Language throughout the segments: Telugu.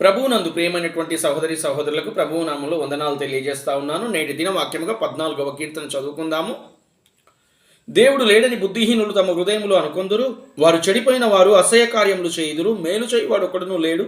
ప్రభువునందు ప్రియమైనటువంటి సహోదరి సహోదరులకు ప్రభువు నామంలో వందనాలు తెలియజేస్తా ఉన్నాను. నేటి దిన వాక్యముగా పద్నాలుగవ కీర్తన చదువుకుందాము. దేవుడు లేడని బుద్ధిహీనులు తమ హృదయములు అనుకొందురు. వారు చెడిపోయిన వారు అసహ్య కార్యములు చేయుదురు. మేలు చేయువాడు ఒకడును లేడు.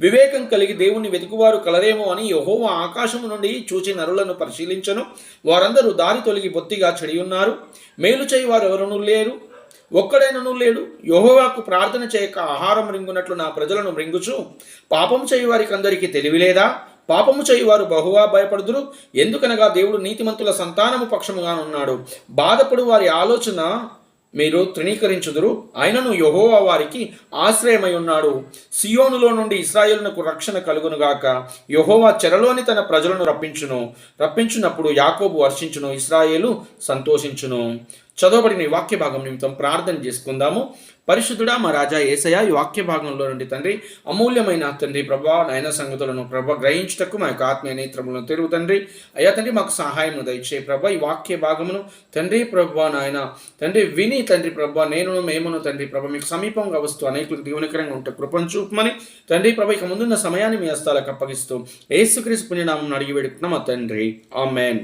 వివేకం కలిగి దేవుణ్ణి వెతుకువారు కలరేమో అని యహోవ ఆకాశము నుండి చూచి నరులను పరిశీలించను. వారందరూ దారి తొలగి బొత్తిగా చెడియున్నారు. మేలు చేయువారు ఎవరునూ లేరు. ఒక్కడైనను లేడు. యహోవాకు ప్రార్థన చేయక ఆహారం రింగునట్లు నా ప్రజలను మృంగుచు. పాపం చేయువారికి అందరికీ తెలివి లేదా పాపము చేయువారు బహువా భయపడుదురు. ఎందుకనగా దేవుడు నీతిమంతుల సంతానము పక్షముగానున్నాడు బాధపడు వారి ఆలోచన మీరు తృణీకరించుదురు. ఆయనను యహోవా వారికి ఆశ్రయమై ఉన్నాడు. సియోనులో నుండి ఇస్రాయేల్నకు రక్షణ కలుగునుగాక యహోవా చెరలోని తన ప్రజలను రప్పించును. రప్పించున్నప్పుడు యాకోబు వర్షించును ఇస్రాయేలు సంతోషించును. చదవబడిన ఈ వాక్య భాగం నిమిత్తం ప్రార్థన చేసుకుందాము. పరిశుద్ధుడా మా రాజా ఏసయ ఈ వాక్య భాగంలో నుండి తండ్రి అమూల్యమైన తండ్రి ప్రభా నయన సంగతులను ప్రభ గ్రహించటకు మా యొక్క ఆత్మీయ నేత్రములను తెరుగు తండ్రి. అయ్యా తండ్రి మాకు సహాయం దయచే ప్రభ. ఈ వాక్య భాగమును తండ్రి ప్రభా నాయన తండ్రి విని తండ్రి ప్రభా నేనును మేమును తండ్రి ప్రభ మీకు సమీపంగా వస్తూ అనేకులకు దీవనకరంగా ఉంటే కృపను చూపమని తండ్రి ప్రభ ఇక ముందున్న సమయాన్ని మీ హస్తాలకు అప్పగిస్తూ ఏసుక్రీస్తు పుణ్యనామం అడిగి వేడుకున్న మా తండ్రి. ఆమెన్.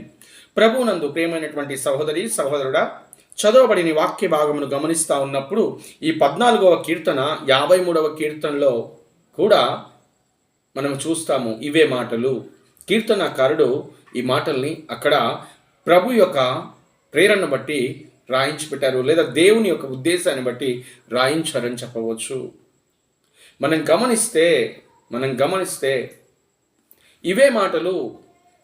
ప్రభువునందు ప్రేమైనటువంటి సహోదరి సహోదరుడా చదవబడిన వాక్య భాగమును గమనిస్తూ ఉన్నప్పుడు ఈ పద్నాలుగవ కీర్తన యాభై మూడవ కీర్తనలో కూడా మనం చూస్తాము ఇవే మాటలు. కీర్తనకారుడు ఈ మాటల్ని అక్కడ ప్రభు యొక్క ప్రేరణ బట్టి రాయించి పెట్టారు లేదా దేవుని యొక్క ఉద్దేశాన్ని బట్టి రాయించారని చెప్పవచ్చు. మనం గమనిస్తే మనం గమనిస్తే ఇవే మాటలు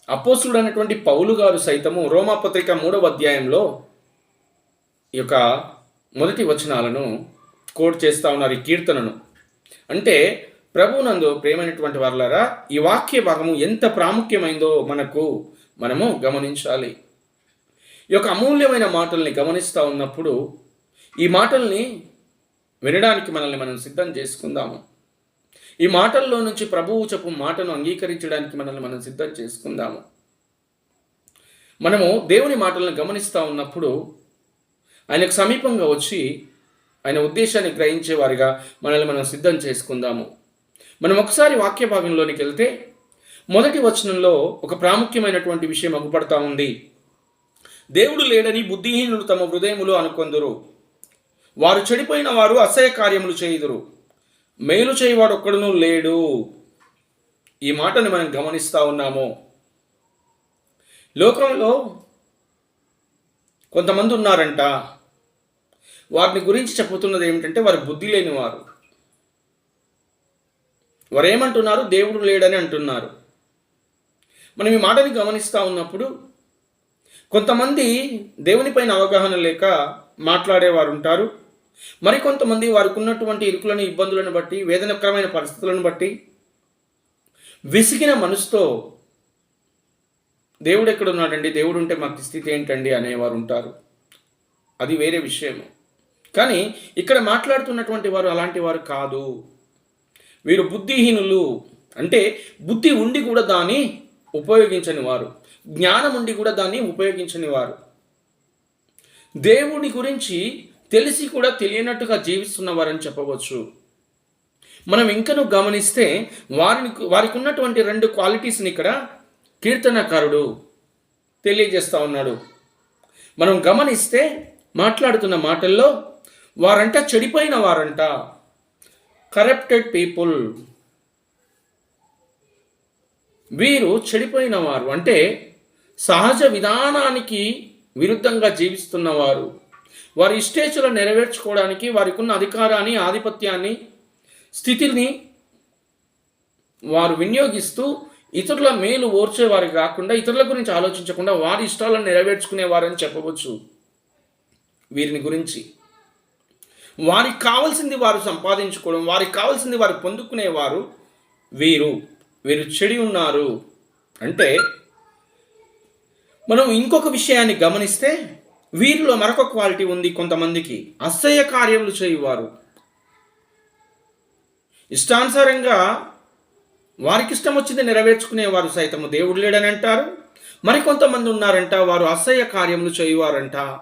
అపోసుడు అనేటువంటి పౌలు గారు సైతము రోమాపత్రిక మూడవ అధ్యాయంలో ఈ యొక్క మొదటి వచనాలను కోట్ చేస్తూ ఉన్నారు ఈ కీర్తనను. అంటే ప్రభునందు ప్రేమైనటువంటి వారులారా ఈ వాక్య భాగము ఎంత ప్రాముఖ్యమైందో మనకు మనము గమనించాలి. ఈ యొక్క అమూల్యమైన మాటల్ని గమనిస్తూ ఉన్నప్పుడు ఈ మాటల్ని వినడానికి మనల్ని మనం సిద్ధం చేసుకుందాము. ఈ మాటల్లో నుంచి ప్రభువు చెప్పు మాటను అంగీకరించడానికి మనల్ని మనం సిద్ధం చేసుకుందాము. మనము దేవుని మాటలను గమనిస్తూ ఉన్నప్పుడు ఆయనకు సమీపంగా వచ్చి ఆయన ఉద్దేశాన్ని గ్రహించే వారిగా మనల్ని మనం సిద్ధం చేసుకుందాము. మనం ఒకసారి వాక్య భాగంలోనికి వెళ్తే మొదటి వచనంలో ఒక ప్రాముఖ్యమైనటువంటి విషయం అగుపడతా ఉంది. దేవుడు లేడని బుద్ధిహీనులు తమ హృదయములు అనుకొందురు. వారు చెడిపోయిన వారు అసహ్య కార్యములు చేయుదురు. మేలు చేయవాడు ఒక్కడునూ లేడు. ఈ మాటని మనం గమనిస్తూ ఉన్నాము. లోకంలో కొంతమంది ఉన్నారంట. వారిని గురించి చెప్పుతున్నది ఏమిటంటే వారు బుద్ధి లేని వారు వారు ఏమంటున్నారు దేవుడు లేడని అంటున్నారు. మనం ఈ మాటని గమనిస్తూ ఉన్నప్పుడు కొంతమంది దేవునిపైన అవగాహన లేక మాట్లాడేవారు ఉంటారు మరికొంతమంది వారికి ఉన్నటువంటి ఇరుకులను ఇబ్బందులను బట్టి వేదనకరమైన పరిస్థితులను బట్టి విసిగిన మనసుతో దేవుడు ఎక్కడ ఉన్నాడండి దేవుడు ఉంటే మాకు స్థితి ఏంటండి? అనేవారు ఉంటారు అది వేరే విషయము. కానీ ఇక్కడ మాట్లాడుతున్నటువంటి వారు అలాంటి వారు కాదు. వీరు బుద్ధిహీనులు. అంటే బుద్ధి ఉండి కూడా దాన్ని ఉపయోగించని వారు. జ్ఞానం ఉండి కూడా దాన్ని ఉపయోగించని వారు. దేవుని గురించి తెలిసి కూడా తెలియనట్టుగా జీవిస్తున్నవారని చెప్పవచ్చు. మనం ఇంకను గమనిస్తే వారిని వారికి ఉన్నటువంటి రెండు క్వాలిటీస్ని ఇక్కడ కీర్తనకారుడు తెలియజేస్తూ ఉన్నాడు. మనం గమనిస్తే మాట్లాడుతున్న మాటల్లో వారంట చెడిపోయిన వారంట. కరప్టెడ్ పీపుల్ వీరు చెడిపోయిన వారు. అంటే సహజ విధానానికి విరుద్ధంగా జీవిస్తున్నవారు వారి. ఇష్టేచ్ఛలు నెరవేర్చుకోవడానికి వారికి ఉన్న అధికారాన్ని ఆధిపత్యాన్ని స్థితిని వారు వినియోగిస్తూ ఇతరుల మేలు ఓర్చేవారు కాకుండా ఇతరుల గురించి ఆలోచించకుండా వారి ఇష్టాలను నెరవేర్చుకునేవారని చెప్పవచ్చు. వీరిని గురించి వారికి కావాల్సింది వారు సంపాదించుకోవడం వారికి కావాల్సింది వారు పొందుకునేవారు వీరు. వీరు చెడి ఉన్నారు. అంటే మనం ఇంకొక విషయాన్ని గమనిస్తే వీరిలో మరొక క్వాలిటీ ఉంది కొంతమందికి. అసహ్య కార్యములు చేయువారు. ఇష్టానుసారంగా వారికి ఇష్టం వచ్చింది నెరవేర్చుకునేవారు సైతము. దేవుడు లేడని అంటారు. మరికొంతమంది ఉన్నారంట వారు అసహ్య కార్యములు చేయువారంట.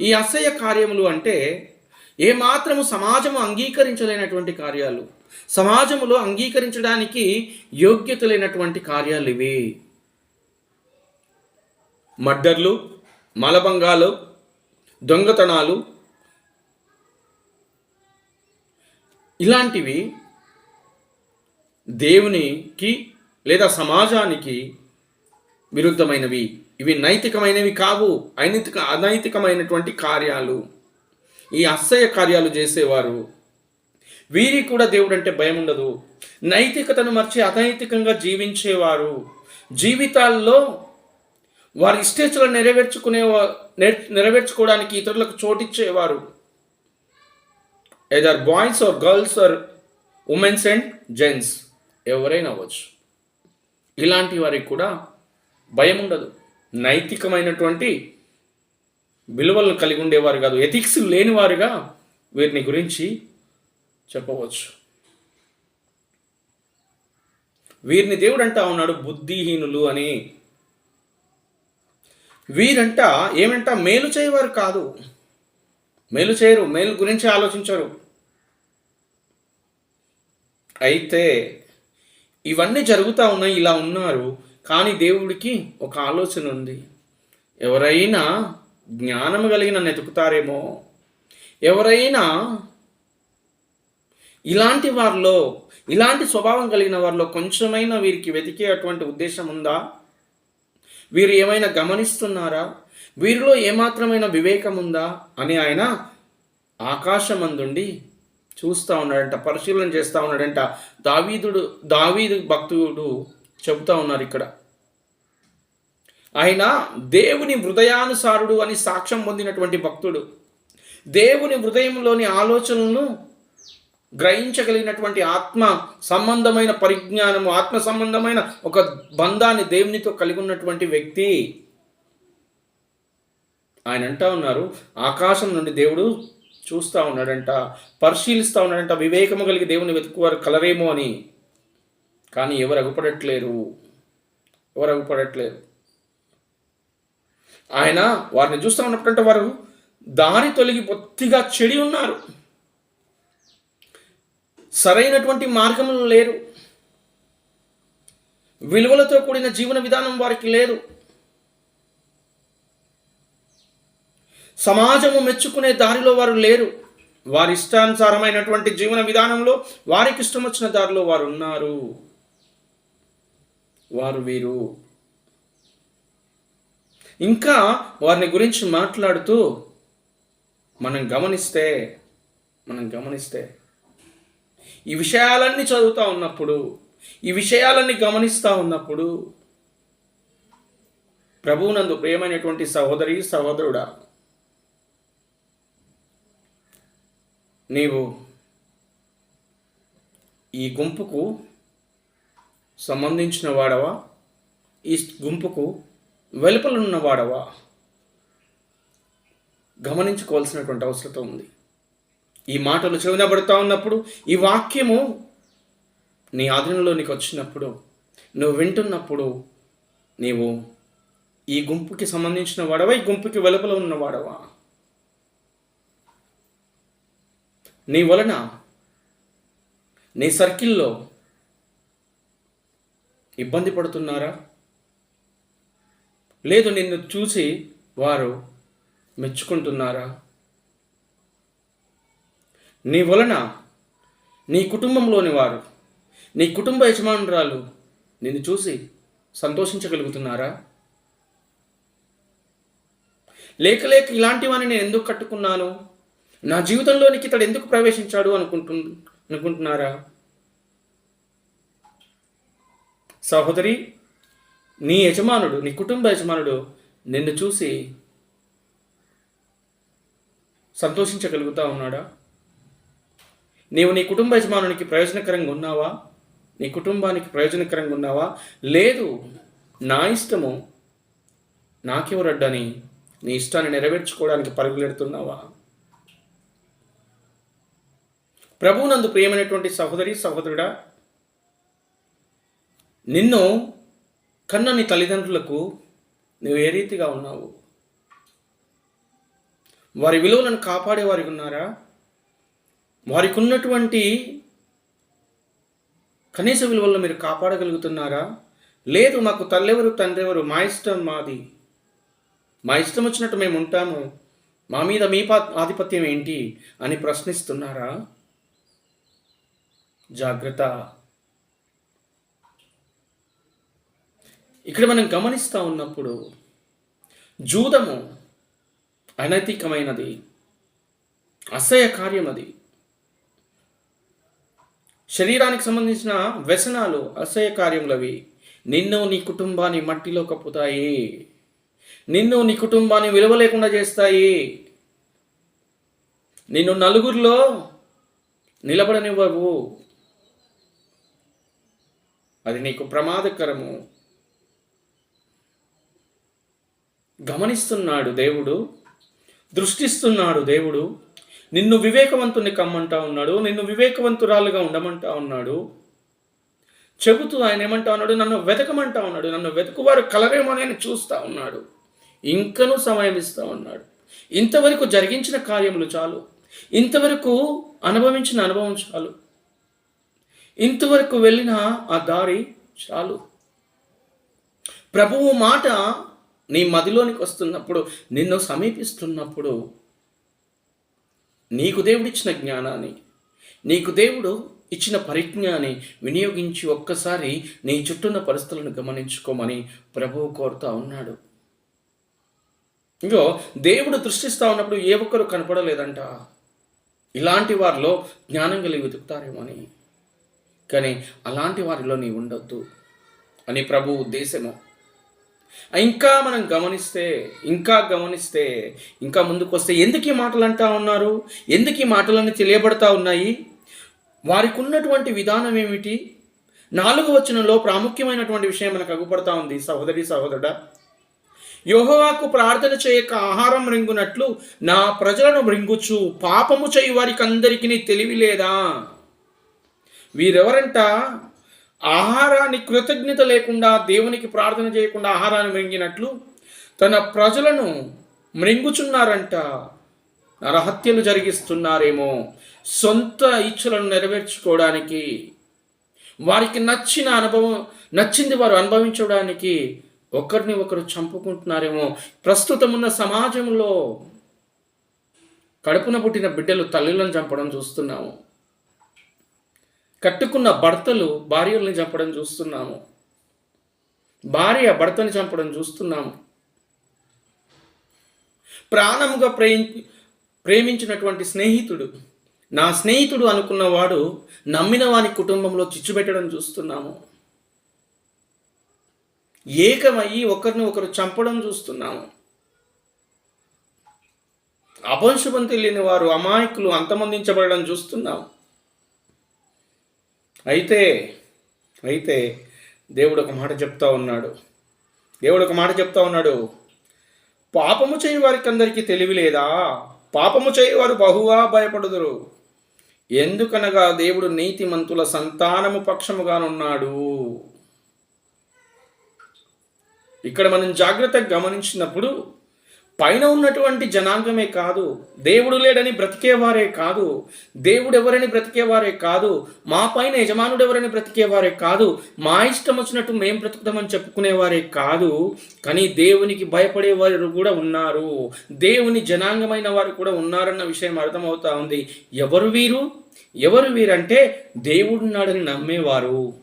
ఈ అసహ్య కార్యములు అంటే ఏమాత్రము సమాజము అంగీకరించలేనటువంటి కార్యాలు సమాజంలో అంగీకరించడానికి యోగ్యత లేనటువంటి కార్యాలు ఇవి. మర్డర్లు మలభంగాలు దొంగతనాలు ఇలాంటివి దేవునికి లేదా సమాజానికి విరుద్ధమైనవి. ఇవి నైతికమైనవి కావు అనైతిక అనైతికమైనటువంటి కార్యాలు. ఈ అసహ్య కార్యాలు చేసేవారు. వీరికి కూడా దేవుడు అంటే భయం ఉండదు. నైతికతను మర్చి అనైతికంగా జీవించేవారు. జీవితాల్లో వారి ఇష్టేచ్ఛలను నెరవేర్చుకునే నెరవేర్చుకోవడానికి ఇతరులకు చోటిచ్చేవారు. Either boys or girls or womens and gents ఎవరైనా అవ్వచ్చు. ఇలాంటి వారికి కూడా భయం ఉండదు. నైతికమైనటువంటి విలువలను కలిగి ఉండేవారు కాదు ఎథిక్స్ లేనివారుగా వీరిని గురించి చెప్పవచ్చు. వీరిని దేవుడు అంటా ఉన్నాడు బుద్ధిహీనులు అని. వీరంట ఏమంట మేలు చేయవారు కాదు. మేలు చేయరు మేలు గురించి ఆలోచించరు. అయితే ఇవన్నీ జరుగుతూ ఉన్నాయి ఇలా ఉన్నారు. కానీ దేవుడికి ఒక ఆలోచన ఉంది. ఎవరైనా జ్ఞానం కలిగిన ఎతుకుతారేమో? ఎవరైనా ఇలాంటి వారిలో ఇలాంటి స్వభావం కలిగిన వారిలో కొంచెమైనా వీరికి వెతికే అటువంటి ఉద్దేశం ఉందా? వీరు ఏమైనా గమనిస్తున్నారా? వీరిలో ఏమాత్రమైన వివేకం ఉందా? అని ఆయన ఆకాశమందుండి చూస్తూ ఉన్నాడంట పరిశీలన చేస్తూ ఉన్నాడంట. దావీదుడు దావీదు భక్తుడు చెబుతా ఉన్నారు ఇక్కడ. ఆయన దేవుని హృదయానుసారుడు అని సాక్ష్యం పొందినటువంటి భక్తుడు దేవుని హృదయంలోని ఆలోచనలను గ్రహించగలిగినటువంటి ఆత్మ సంబంధమైన పరిజ్ఞానము ఆత్మ సంబంధమైన ఒక బంధాన్ని దేవునితో కలిగి ఉన్నటువంటి వ్యక్తి. ఆయన అంటా ఉన్నారు ఆకాశం నుండి దేవుడు చూస్తూ ఉన్నాడంట పరిశీలిస్తూ ఉన్నాడంట వివేకము కలిగి దేవుని వెతుకువారు కలరేమో అని. కానీ ఎవరు అగుపడట్లేరు ఎవరు అగుపడట్లేరు. ఆయన వారిని చూస్తూ ఉన్నప్పుడంటే వారు దారి తొలగి పొత్తిగా చెడి ఉన్నారు. సరైనటువంటి మార్గములు లేరు. విలువలతో కూడిన జీవన విధానం వారికి లేదు. సమాజము మెచ్చుకునే దారిలో వారు లేరు. వారి ఇష్టానుసారమైనటువంటి జీవన విధానంలో వారికి ఇష్టం వచ్చిన దారిలో వారు ఉన్నారు. వారు వీరు ఇంకా వారిని గురించి మాట్లాడుతూ మనం గమనిస్తే మనం గమనిస్తే ఈ విషయాలన్నీ చదువుతూ ఉన్నప్పుడు ఈ విషయాలన్నీ గమనిస్తూ ఉన్నప్పుడు ప్రభువునందు ప్రియమైనటువంటి సహోదరి సహోదరుడా నీవు ఈ గుంపుకు సంబంధించిన వాడవా? ఈ గుంపుకు వెలుపలున్న వాడవా గమనించుకోవాల్సినటువంటి అవసరం ఉంది. ఈ మాటలు చెవినబడుతూ ఉన్నప్పుడు ఈ వాక్యము నీ ఆధీనంలోనికి వచ్చినప్పుడు నువ్వు వింటున్నప్పుడు నీవు ఈ గుంపుకి సంబంధించిన వాడవా? ఈ గుంపుకి వెలుపల ఉన్నవాడవా? నీ వలన నీ సర్కిల్లో ఇబ్బంది పడుతున్నారా? లేదు నిన్ను చూసి వారు మెచ్చుకుంటున్నారా? నీ వలన నీ కుటుంబంలోని వారు నీ కుటుంబ యజమానురాలు నిన్ను చూసి సంతోషించగలుగుతున్నారా? లేక లేక ఇలాంటివని నేను ఎందుకు కట్టుకున్నాను? నా జీవితంలోనికి ఇతడు ఎందుకు ప్రవేశించాడు అనుకుంటు అనుకుంటున్నారా? సహోదరి నీ యజమానుడు నీ కుటుంబ యజమానుడు నిన్ను చూసి సంతోషించగలుగుతా ఉన్నాడా? నీవు నీ కుటుంబ యజమానునికి ప్రయోజనకరంగా ఉన్నావా? నీ కుటుంబానికి ప్రయోజనకరంగా ఉన్నావా? లేదు నా ఇష్టము నాకెవరడ్డని నీ ఇష్టాన్ని నెరవేర్చుకోవడానికి పరుగులెడుతున్నావా? ప్రభువునందు ప్రియమైనటువంటి సహోదరి సహోదరుడా నిన్ను కన్న నీ తల్లిదండ్రులకు నువ్వు ఏ రీతిగా ఉన్నావు? వారి విలువలను కాపాడేవారికి ఉన్నారా? వారికి ఉన్నటువంటి కనీస విలువలను మీరు కాపాడగలుగుతున్నారా? లేదు మాకు తల్లెవరు తండ్రెవరు? మా ఇష్టం మాది. మా ఇష్టం వచ్చినట్టు మేము ఉంటాము. మా మీద మీ పా ఆధిపత్యం ఏంటి? అని ప్రశ్నిస్తున్నారా? జాగ్రత్త. ఇక్కడ మనం గమనిస్తూ ఉన్నప్పుడు జూదము అనైతికమైనది అసహ్య కార్యం అది. శరీరానికి సంబంధించిన వ్యసనాలు అసహ్య కార్యములవి. నిన్ను నీ కుటుంబాన్ని మట్టిలో కప్పుతాయి. నిన్ను నీ కుటుంబాన్ని విలువ లేకుండా చేస్తాయి. నిన్ను నలుగురిలో నిలబడనివ్వవు. అది నీకు ప్రమాదకరము. గమనిస్తున్నాడు దేవుడు దృష్టిస్తున్నాడు దేవుడు నిన్ను వివేకవంతుని కమ్మంటా ఉన్నాడు నిన్ను వివేకవంతురాలుగా ఉండమంటా ఉన్నాడు. చెబుతూ ఆయన ఏమంటా ఉన్నాడు నన్ను వెతకమంటా ఉన్నాడు నన్ను వెతుకువారు కలరేమో ఆయన చూస్తూ ఉన్నాడు. ఇంకనూ సమయం ఇస్తూ ఉన్నాడు. ఇంతవరకు జరిగించిన కార్యములు చాలు. ఇంతవరకు అనుభవించిన అనుభవం చాలు. ఇంతవరకు వెళ్ళిన ఆ దారి చాలు. ప్రభువు మాట నీ మదిలోనికి వస్తున్నప్పుడు నిన్ను సమీపిస్తున్నప్పుడు నీకు దేవుడిచ్చిన జ్ఞానాన్ని నీకు దేవుడు ఇచ్చిన పరిజ్ఞాన్ని వినియోగించి ఒక్కసారి నీ చుట్టూన్న పరిస్థితులను గమనించుకోమని ప్రభువు కోరుతా ఉన్నాడు. ఇంకో దేవుడు దృష్టిస్తూ ఉన్నప్పుడు ఏ ఒక్కరు కనపడలేదంట. ఇలాంటి వారిలో జ్ఞానం కలిగి వెతుకుతారేమని. కానీ అలాంటి వారిలో నీ ఉండొద్దు అని ప్రభు ఉద్దేశము. ఇంకా మనం గమనిస్తే ఇంకా గమనిస్తే ఇంకా ముందుకు వస్తే ఎందుకు ఈ మాటలు అంటా ఉన్నారు? ఎందుకు ఈ మాటలన్నీ తెలియబడతా ఉన్నాయి? వారికి ఉన్నటువంటి విధానం ఏమిటి? నాలుగు వచనంలో ప్రాముఖ్యమైనటువంటి విషయం మనకు అగుపడతా ఉంది సహోదరి సహోదరుడా. యోహోవాకు ప్రార్థన చేయక ఆహారం రింగునట్లు నా ప్రజలను మృంగుచు పాపము చేయి వారికి అందరికీ తెలివి లేదా? వీరెవరంట? ఆహారాన్ని కృతజ్ఞత లేకుండా దేవునికి ప్రార్థన చేయకుండా ఆహారాన్ని మృంగినట్లు తన ప్రజలను మృంగుచున్నారంట. నరహత్యలు జరిగిస్తున్నారేమో. సొంత ఇచ్ఛలను నెరవేర్చుకోవడానికి వారికి నచ్చిన అనుభవం నచ్చింది వారు అనుభవించడానికి ఒకరిని ఒకరు చంపుకుంటున్నారేమో. ప్రస్తుతం ఉన్న సమాజంలో కడుపున పుట్టిన బిడ్డలు తల్లులను చంపడం చూస్తున్నాము. కట్టుకున్న భర్తలు భార్యల్ని చంపడం చూస్తున్నాము. భార్య భర్తని చంపడం చూస్తున్నాము. ప్రాణముగా ప్రేమి ప్రేమించినటువంటి స్నేహితుడు నా స్నేహితుడు అనుకున్నవాడు నమ్మిన వాని కుటుంబంలో చిచ్చుపెట్టడం చూస్తున్నాము. ఏకమయ్యి ఒకరిని ఒకరు చంపడం చూస్తున్నాము. అపంశుభం తెలియని వారు అమాయకులు అంతమందించబడడం చూస్తున్నాము. అయితే అయితే దేవుడు ఒక మాట చెప్తా ఉన్నాడు. దేవుడు ఒక మాట చెప్తా ఉన్నాడు. పాపము చేయి వారికి అందరికీ తెలివి లేదా? పాపము చేయవారు బహుగా భయపడుదురు. ఎందుకనగా దేవుడు నీతిమంతుల సంతానము పక్షముగానున్నాడు. ఇక్కడ మనం జాగ్రత్తగా గమనించినప్పుడు పైన ఉన్నటువంటి జనాంగమే కాదు దేవుడు లేడని బ్రతికేవారే కాదు దేవుడు ఎవరని బ్రతికేవారే కాదు మా పైన యజమానుడు ఎవరని బ్రతికేవారే కాదు మా ఇష్టం వచ్చినట్టు మేం బ్రతుకుతామని చెప్పుకునేవారే కాదు కానీ దేవునికి భయపడే వారు కూడా ఉన్నారు దేవుని జనాంగమైన వారు కూడా ఉన్నారన్న విషయం అర్థమవుతా ఉంది. ఎవరు వీరు? ఎవరు వీరంటే దేవుడున్నాడని నమ్మేవారు.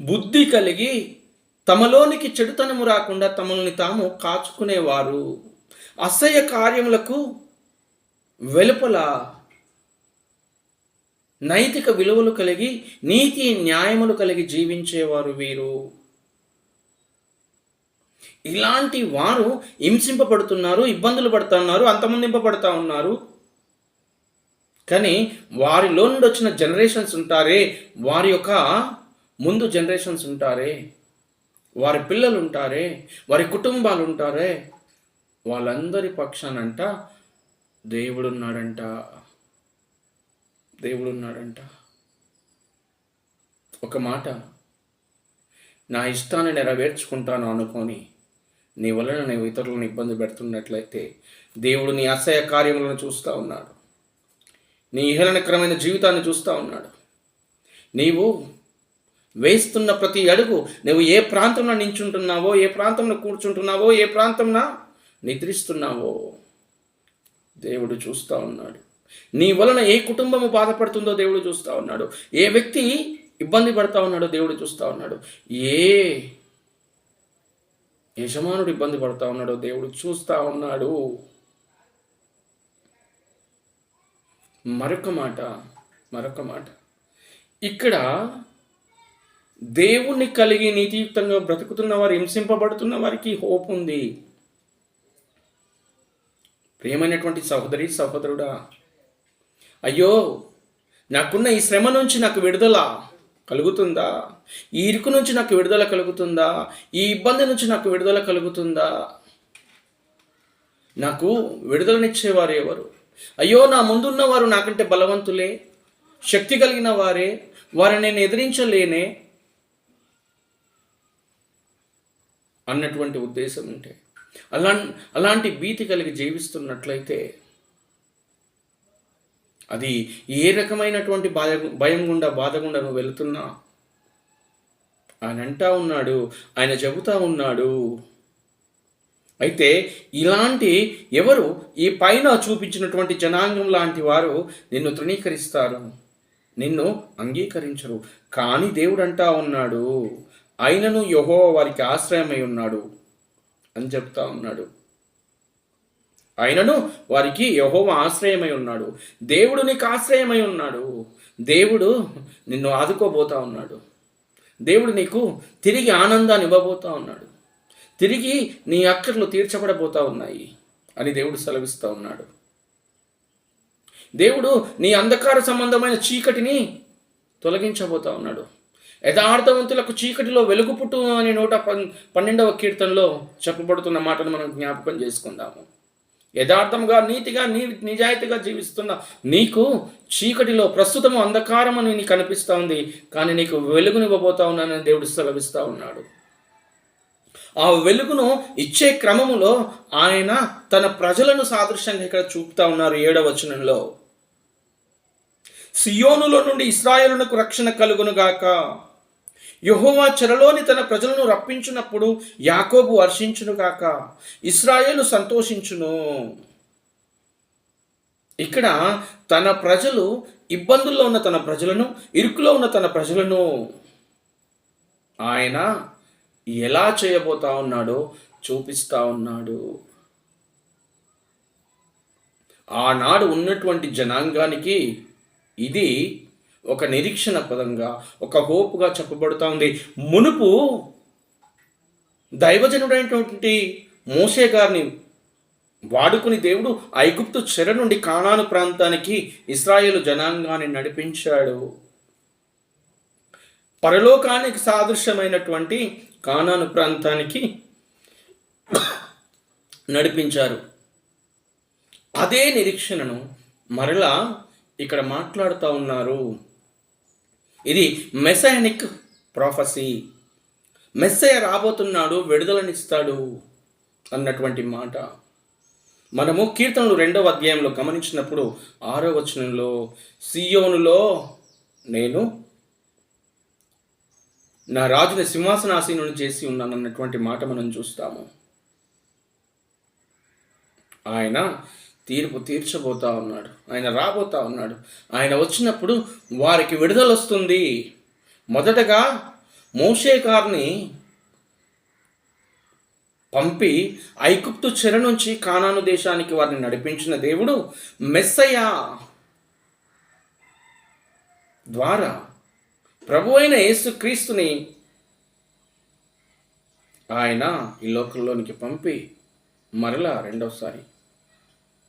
బుద్ధి కలిగి తమలోనికి చెడుతనము రాకుండా తమల్ని తాము కాచుకునేవారు. అసహ్య కార్యములకు వెలుపల నైతిక విలువలు కలిగి నీతి న్యాయములు కలిగి జీవించేవారు వీరు. ఇలాంటి వారు హింసింపబడుతున్నారు ఇబ్బందులు పడుతున్నారు అంతమందింపబడుతూ ఉన్నారు. కానీ వారిలో నుండి వచ్చిన జనరేషన్స్ ఉంటారే వారి యొక్క ముందు జనరేషన్స్ ఉంటారే. వారి పిల్లలు ఉంటారే వారి కుటుంబాలు ఉంటారే వాళ్ళందరి పక్షానంట దేవుడున్నాడంట. దేవుడున్నాడంట. ఒక మాట నా ఇష్టాన్ని నెరవేర్చుకుంటాను అనుకొని నీ వలన నేను ఇతరులను ఇబ్బంది పెడుతున్నట్లయితే దేవుడు నీ అసహ్య కార్యములను చూస్తూ ఉన్నాడు. నీ ఇహలనకరమైన జీవితాన్ని చూస్తూ ఉన్నాడు. నీవు వేస్తున్న ప్రతి అడుగు నువ్వు ఏ ప్రాంతంలో నించుంటున్నావో ఏ ప్రాంతంలో కూర్చుంటున్నావో ఏ ప్రాంతంలో నిద్రిస్తున్నావో దేవుడు చూస్తూ ఉన్నాడు. నీ వలన ఏ కుటుంబము బాధపడుతుందో దేవుడు చూస్తూ ఉన్నాడు. ఏ వ్యక్తి ఇబ్బంది పడతా ఉన్నాడో దేవుడు చూస్తూ ఉన్నాడు. ఏ యజమానుడు ఇబ్బంది పడతా ఉన్నాడో దేవుడు చూస్తూ ఉన్నాడు. మరొక మాట మరొక మాట. ఇక్కడ దేవుణ్ణి కలిగి నీతియుక్తంగా బ్రతుకుతున్న వారు హింసింపబడుతున్న వారికి హోప్ ఉంది. ప్రియమైనటువంటి సహోదరి సహోదరుడా అయ్యో నాకున్న ఈ శ్రమ నుంచి నాకు విడుదల కలుగుతుందా? ఈ ఇరుకు నుంచి నాకు విడుదల కలుగుతుందా? ఈ ఇబ్బంది నుంచి నాకు విడుదల కలుగుతుందా? నాకు విడుదలనిచ్చేవారు ఎవరు? అయ్యో నా ముందున్న వారు నాకంటే బలవంతులే శక్తి కలిగిన వారే వారిని నేను ఎదిరించలేనే అన్నటువంటి ఉద్దేశం ఉంటే. అలా అలాంటి భీతి కలిగి జీవిస్తున్నట్లయితే అది ఏ రకమైనటువంటి బాధ భయం గుండా బాధ గుండా నువ్వు వెళుతున్నా? ఆయన అంటా ఉన్నాడు ఆయన చెబుతా ఉన్నాడు. అయితే ఇలాంటి ఎవరు ఈ పైన చూపించినటువంటి జనాంగం లాంటి వారు నిన్ను తృణీకరిస్తారు. నిన్ను అంగీకరించరు. కానీ దేవుడు అంటా ఉన్నాడు. అయినను యహో వారికి ఆశ్రయమై ఉన్నాడు అని చెప్తా ఉన్నాడు. ఆయనను వారికి యహోవ ఆశ్రయమై ఉన్నాడు. దేవుడు నీకు ఆశ్రయమై ఉన్నాడు. దేవుడు నిన్ను ఆదుకోబోతా ఉన్నాడు. దేవుడు నీకు తిరిగి ఆనందాన్ని ఇవ్వబోతా ఉన్నాడు. తిరిగి నీ అక్కర్లు తీర్చబడబోతా ఉన్నాయి అని దేవుడు సెలవిస్తూ ఉన్నాడు. దేవుడు నీ అంధకార సంబంధమైన చీకటిని తొలగించబోతా ఉన్నాడు. యథార్థవంతులకు చీకటిలో వెలుగు పుట్టు అనే నూట పన్ పన్నెండవ కీర్తనలో చెప్పబడుతున్న మాటను మనం జ్ఞాపకం చేసుకుందాము. యథార్థముగా నీతిగా నీ నిజాయితీగా జీవిస్తున్న నీకు చీకటిలో ప్రస్తుతము అంధకారం అని నీకు కనిపిస్తూ ఉంది కానీ నీకు వెలుగునివ్వబోతా ఉన్నానని దేవుడు సెలవిస్తూ ఉన్నాడు. ఆ వెలుగును ఇచ్చే క్రమములో ఆయన తన ప్రజలను సాదృశ్యంగా ఇక్కడ చూపుతా ఉన్నారు ఏడవచనంలో వచనంలో. సియోనులో నుండి ఇస్రాయేలునకు రక్షణ కలుగునుగాక యహోవా చెరలోని తన ప్రజలను రప్పించినప్పుడు యాకోబు వర్షించును కాక ఇస్రాయేలు సంతోషించును. ఇక్కడ తన ప్రజలు ఇబ్బందుల్లో ఉన్న తన ప్రజలను ఇరుకులో ఉన్న తన ప్రజలను ఆయన ఎలా చేయబోతా ఉన్నాడో చూపిస్తా ఉన్నాడు. ఆనాడు ఉన్నటువంటి జనాంగానికి ఇది ఒక నిరీక్షణ పదంగా ఒక హోపుగా చెప్పబడుతూ ఉంది. మునుపు దైవజనుడైనటువంటి మోసే గారిని వాడుకుని దేవుడు ఐగుప్తు చెర నుండి కానాను ప్రాంతానికి ఇస్రాయేలు జనాంగాన్ని నడిపించాడు. పరలోకానికి సాదృశ్యమైనటువంటి కానాను ప్రాంతానికి నడిపించారు. అదే నిరీక్షణను మరలా ఇక్కడ మాట్లాడుతూ ఉన్నారు. ఇది మెసానిక్ ప్రాఫసీ మెస్సయ రాబోతున్నాడు విడుదలనిస్తాడు అన్నటువంటి మాట. మనము కీర్తనలు రెండవ అధ్యాయంలో గమనించినప్పుడు ఆరో వచనంలో సియోనులో నేను నా రాజుని సింహాసనాసీనుని చేసి ఉన్నానన్నటువంటి మాట మనం చూస్తాము. ఆయన తీర్పు తీర్చబోతా ఉన్నాడు. ఆయన రాబోతా ఉన్నాడు. ఆయన వచ్చినప్పుడు వారికి విడుదల వస్తుంది. మొదటగా మోషేకార్ని పంపి ఐగుప్తు చెర నుంచి కానాను దేశానికి వారిని నడిపించిన దేవుడు మెస్సయ్య ద్వారా ప్రభు అయిన యేసుక్రీస్తుని ఆయన ఈ లోకంలోనికి పంపి మరలా రెండవసారి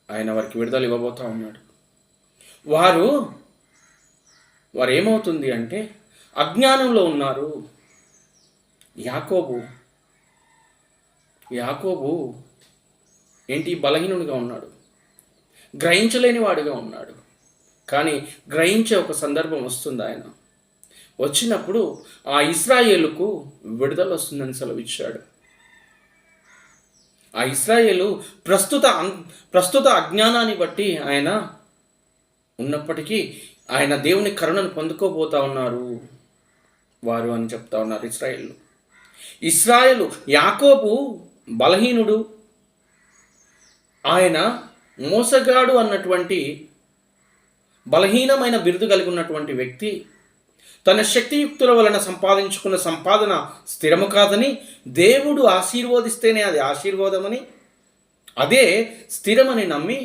ఆయన వారికి విడుదల ఇవ్వబోతూ ఉన్నాడు. వారు వారు ఏమవుతుంది అంటే అజ్ఞానంలో ఉన్నారు. యాకోబు యాకోబు ఏంటి? బలహీనుడిగా ఉన్నాడు. గ్రహించలేని వాడిగా ఉన్నాడు. కానీ గ్రహించే ఒక సందర్భం వస్తుంది ఆయన. వచ్చినప్పుడు ఆ ఇస్రాయేలుకు విడుదల వస్తుందని సెలవిచ్చాడు. ఆ ఇస్రాయేలు ప్రస్తుత ప్రస్తుత అజ్ఞానాన్ని బట్టి ఆయన ఉన్నప్పటికీ ఆయన దేవుని కరుణను పొందుకోబోతా ఉన్నారు. వారు అని చెప్తా ఉన్నారు ఇస్రాయేల్. ఇస్రాయేలు యాకోబు బలహీనుడు. ఆయన మోసగాడు అన్నటువంటి బలహీనమైన బిరుదు కలిగి ఉన్నటువంటి వ్యక్తి. తన శక్తియుక్తుల వలన సంపాదించుకున్న సంపాదన స్థిరము కాదని దేవుడు ఆశీర్వదిస్తేనే అది ఆశీర్వాదమని అదే స్థిరమని నమ్మి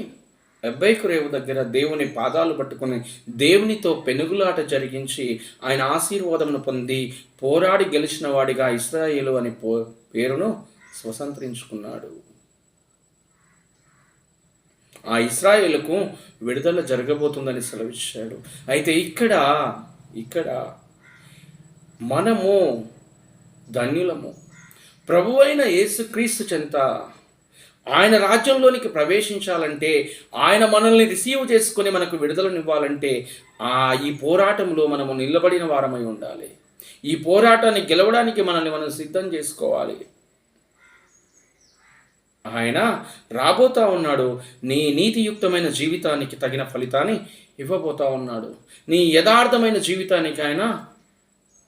ఎబ్బైకు రేవు దగ్గర దేవుని పాదాలు పట్టుకుని దేవునితో పెనుగులాట జరిగించి ఆయన ఆశీర్వాదమును పొంది పోరాడి గెలిచిన వాడిగా ఇస్రాయేలు అని పో పేరును స్వతంత్రించుకున్నాడు. ఆ ఇస్రాయేలుకు విడుదల జరగబోతుందని సెలవిచ్చాడు. అయితే ఇక్కడ ఇక్కడ మనము ధన్యులము. ప్రభు అయిన యేసుక్రీస్తు చెంత ఆయన రాజ్యంలోనికి ప్రవేశించాలంటే ఆయన మనల్ని రిసీవ్ చేసుకుని మనకు విడుదలనివ్వాలంటే ఆ ఈ పోరాటంలో మనము నిలబడిన వారమై ఉండాలి. ఈ పోరాటాన్ని గెలవడానికి మనల్ని మనం సిద్ధం చేసుకోవాలి. ఆయన రాబోతా ఉన్నాడు. నీ నీతియుక్తమైన జీవితానికి తగిన ఫలితాన్ని ఇవ్వబోతా ఉన్నాడు. నీ యథార్థమైన జీవితానికి ఆయన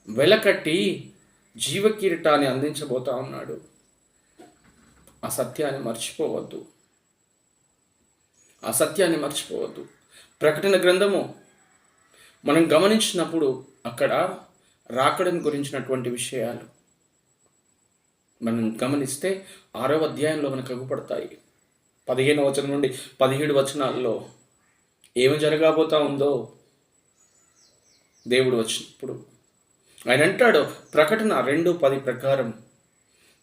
వెలకట్టి జీవకిరీటాన్ని అందించబోతా ఉన్నాడు. ఆ సత్యాన్ని మర్చిపోవద్దు. ఆ సత్యాన్ని మర్చిపోవద్దు. ప్రకటన గ్రంథము మనం గమనించినప్పుడు అక్కడ రాకడని గురించినటువంటి విషయాలు మనం గమనిస్తే ఆరవ అధ్యాయంలో మనకు అగుపడతాయి పదిహేను వచనం నుండి పదిహేడు వచనాల్లో ఏమి జరగబోతా ఉందో దేవుడు వచ్చినప్పుడు. ఆయన అంటాడు ప్రకటన రెండు పది ప్రకారం.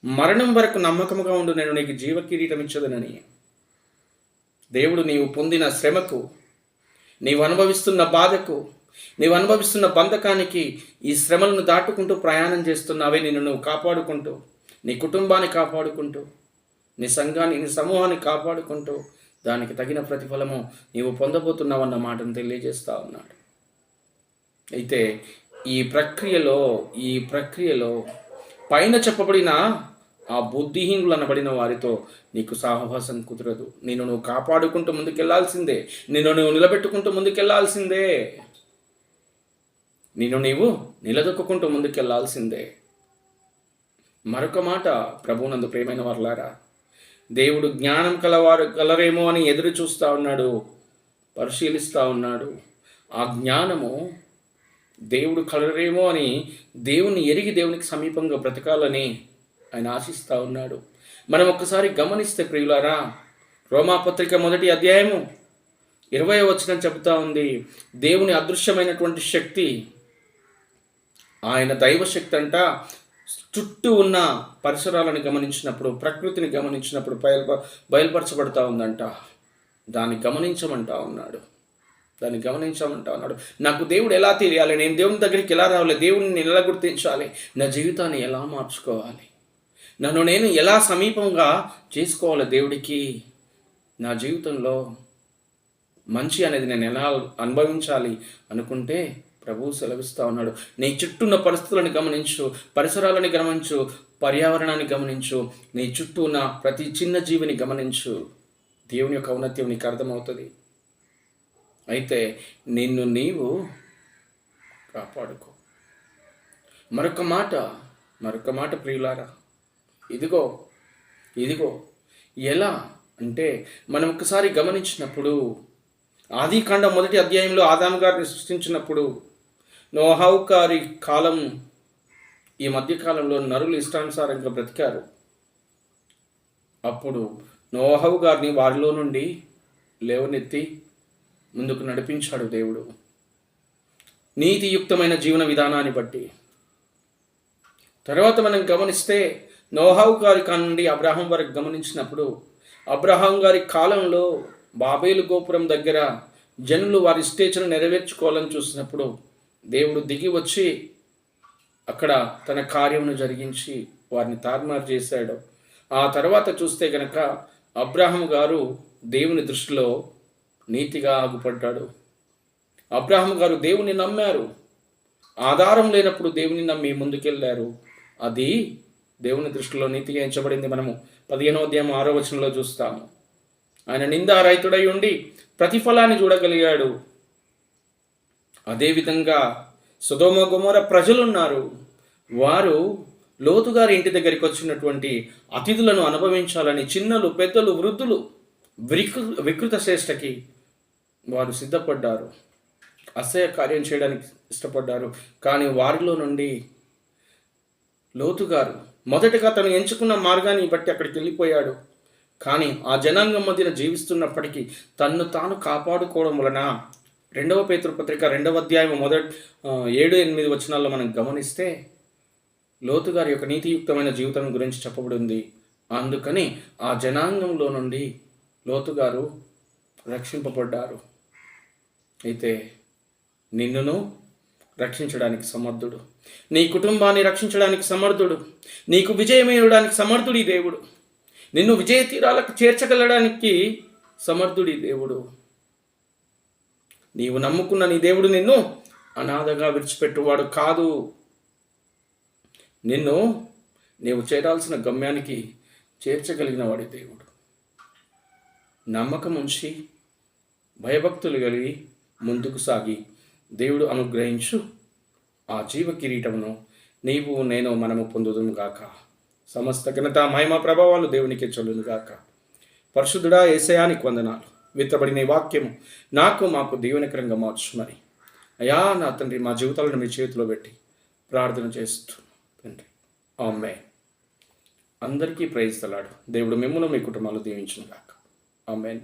మరణం వరకు నమ్మకముగా ఉండు నేను నీకు జీవ కిరీటం ఇచ్చదనని. దేవుడు నీవు పొందిన శ్రమకు నీవు అనుభవిస్తున్న బాధకు నీవు అనుభవిస్తున్న బంధకానికి ఈ శ్రమలను దాటుకుంటూ ప్రయాణం చేస్తున్నావే నిన్ను నువ్వు కాపాడుకుంటూ నీ కుటుంబాన్ని కాపాడుకుంటూ నీ సంఘాన్ని నీ సమూహాన్ని కాపాడుకుంటూ దానికి తగిన ప్రతిఫలము నీవు పొందబోతున్నావన్న మాటను తెలియజేస్తా ఉన్నాడు. అయితే ఈ ప్రక్రియలో ఈ ప్రక్రియలో పైన చెప్పబడిన ఆ బుద్ధిహీనులు అనబడిన వారితో నీకు సాహవాసం కుదరదు. నేను నువ్వు కాపాడుకుంటూ ముందుకెళ్ళాల్సిందే. నిన్ను నువ్వు నిలబెట్టుకుంటూ ముందుకెళ్ళాల్సిందే. నిన్ను నీవు నిలదొక్కుంటూ ముందుకెళ్ళాల్సిందే. మరొక మాట ప్రభువునందు ప్రేమైన వర్లారా దేవుడు జ్ఞానం కలవారు కలరేమో అని ఎదురు చూస్తూ ఉన్నాడు పరిశీలిస్తూ ఉన్నాడు. ఆ జ్ఞానము దేవుడు కలరేమో అని దేవుని ఎరిగి దేవునికి సమీపంగా బ్రతకాలని ఆయన ఆశిస్తూ ఉన్నాడు. మనం ఒక్కసారి గమనిస్తే ప్రియులారా రోమాపత్రిక మొదటి అధ్యాయము ఇరవై వచ్చిన చెబుతా ఉంది దేవుని అదృశ్యమైనటువంటి శక్తి ఆయన దైవశక్తి అంట చుట్టూ ఉన్న పరిసరాలను గమనించినప్పుడు ప్రకృతిని గమనించినప్పుడు బయలు బయలుపరచబడతా ఉందంట. దాన్ని గమనించమంటా ఉన్నాడు. దాన్ని గమనించమంటా ఉన్నాడు. నాకు దేవుడు ఎలా తెలియాలి? నేను దేవుని దగ్గరికి ఎలా రావాలి? దేవుడిని ఎలా గుర్తించాలి? నా జీవితాన్ని ఎలా మార్చుకోవాలి? నన్ను నేను ఎలా సమీపంగా చేసుకోవాలి దేవుడికి? నా జీవితంలో మంచి అనేది నేను ఎలా అనుభవించాలి అనుకుంటే ప్రభువు సెలవిస్తూ ఉన్నాడు. నీ చుట్టూ పరిస్థితులను గమనించు పరిసరాలను గమనించు పర్యావరణాన్ని గమనించు నీ చుట్టూ ఉన్న ప్రతి చిన్న జీవిని గమనించు. దేవుని యొక్క ఔన్నత్యం నీకు అర్థమవుతుంది. అయితే నిన్ను నీవు కాపాడుకో. మరొక మాట మరొక మాట ప్రియులారా. ఇదిగో ఇదిగో ఎలా అంటే మనం ఒకసారి గమనించినప్పుడు ఆదికాండ మొదటి అధ్యాయంలో ఆదాము గారిని సృష్టించినప్పుడు నోహావు గారి కాలం ఈ మధ్యకాలంలో నరులు ఇష్టానుసారంగా బ్రతికారు. అప్పుడు నోహవు గారిని వారిలో నుండి లేవనెత్తి ముందుకు నడిపించాడు దేవుడు. నీతియుక్తమైన జీవన విధానాన్ని బట్టి. తర్వాత మనం గమనిస్తే నోహావు గారి నుండి అబ్రహం వరకు గమనించినప్పుడు అబ్రహాం గారి కాలంలో బాబేలు గోపురం దగ్గర జనులు వారి స్టేజ్ను నెరవేర్చుకోవాలని చూసినప్పుడు దేవుడు దిగి వచ్చి అక్కడ తన కార్యమును జరిగించి వారిని తారుమారు చేశాడు. ఆ తర్వాత చూస్తే గనక అబ్రాహం గారు దేవుని దృష్టిలో నీతిగా ఆగుపడ్డాడు. అబ్రాహం గారు దేవుని నమ్మారు. ఆధారం లేనప్పుడు దేవుని నమ్మి ముందుకెళ్ళారు అది దేవుని దృష్టిలో నీతిగా ఎంచబడింది. మనము పదిహేనో అధ్యాయం ఆరో వచనంలో చూస్తాము. ఆయన నిందారైతుడై ఉండి ప్రతిఫలాన్ని చూడగలిగాడు. అదేవిధంగా సుధోమ గుమర ప్రజలున్నారు. వారు లోతు గారి ఇంటి దగ్గరికి వచ్చినటువంటి అతిథులను అనుభవించాలని చిన్నలు పెద్దలు వృద్ధులు వికృ వికృత శ్రేష్టకి వారు సిద్ధపడ్డారు. అసహ్య కార్యం చేయడానికి ఇష్టపడ్డారు. కానీ వారిలో నుండి లోతు గారు మొదటగా తను ఎంచుకున్న మార్గాన్ని బట్టి అక్కడికి వెళ్ళిపోయాడు. కానీ ఆ జనాంగం మధ్యన జీవిస్తున్నప్పటికీ తన్ను తాను కాపాడుకోవడం వలన రెండవ పేతృపత్రిక రెండవ అధ్యాయం మొదటి ఏడు ఎనిమిది వచనాల్లో మనం గమనిస్తే లోతు గారి యొక్క నీతియుక్తమైన జీవితం గురించి చెప్పబడింది. అందుకని ఆ జనాంగంలో నుండి లోతు గారు రక్షింపబడ్డారు. అయితే నిన్నును రక్షించడానికి సమర్థుడు. నీ కుటుంబాన్ని రక్షించడానికి సమర్థుడు. నీకు విజయమేయడానికి సమర్థుడి దేవుడు. నిన్ను విజయ తీరాలకు చేర్చగలడానికి సమర్థుడి దేవుడు. నీవు నమ్ముకున్న నీ దేవుడు నిన్ను అనాథగా విడిచిపెట్టువాడు కాదు. నిన్ను నీవు చేరాల్సిన గమ్యానికి చేర్చగలిగిన వాడి దేవుడు. నమ్మకం ఉంచి భయభక్తులు కలిగి ముందుకు సాగి దేవుడు అనుగ్రహించు ఆ జీవ కిరీటమును నీవు నేను మనము పొందుదును గాక. సమస్త ఘనత మహిమ ప్రభావాలు దేవునికి చెల్లును గాక పరిశుద్ధుడా ఏసయానికి వందనాలు. విత్తబడిన ఈ వాక్యము నాకు మాకు దీవెనకరంగా మార్చుమని అయా నా తండ్రి మా జీవితాలను మీ చేతిలో పెట్టి ప్రార్థన చేస్తూ తండ్రి. ఆమె అందరికీ ప్రైజ్ తలాడు. దేవుడు మిమ్మల్ని మీ కుటుంబాలు దీవించిన కాక ఆమెన్.